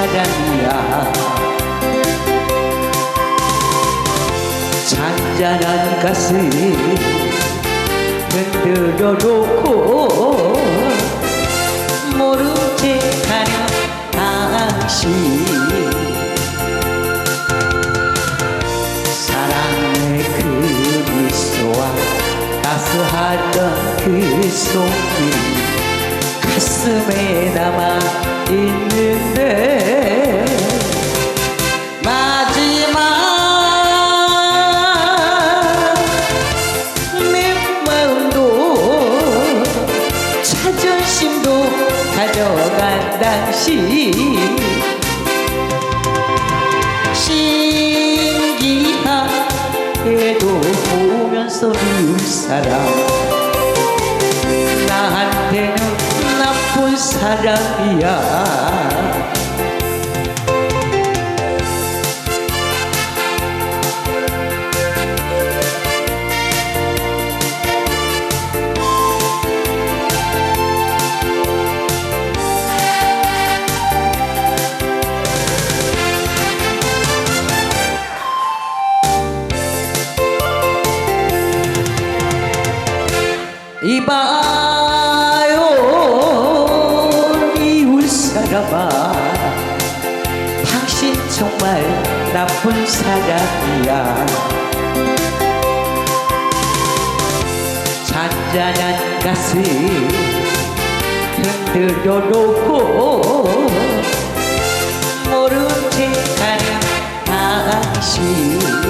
사람이야 잔잔한 가슴 흔들어 놓고 모른 채 가는 당신. 사랑의 그 미소와 따스하던 그 손길 가슴에 남아 자존심도 가져간 당신 신기하게도 보면서 울 사람. 나한테는 나쁜 사람이야 이봐요 이울 사람아. 당신 정말 나쁜 사람이야. 잔잔한 가슴 흔들어 놓고 모른 채 가는 당신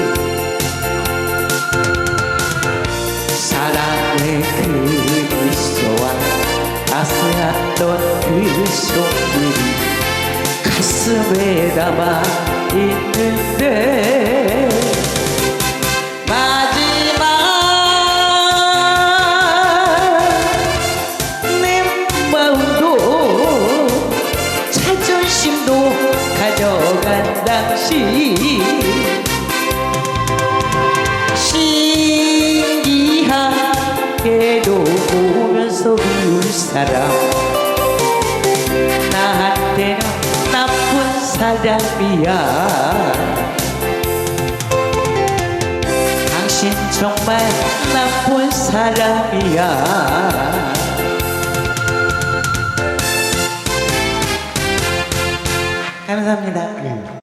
따스했던 그 손길이 가슴에 담아 있는데 마지막 내 마음도 자존심도 가져간 당신 사람 나한테는 나쁜 사람이야. 당신 정말 나쁜 사람이야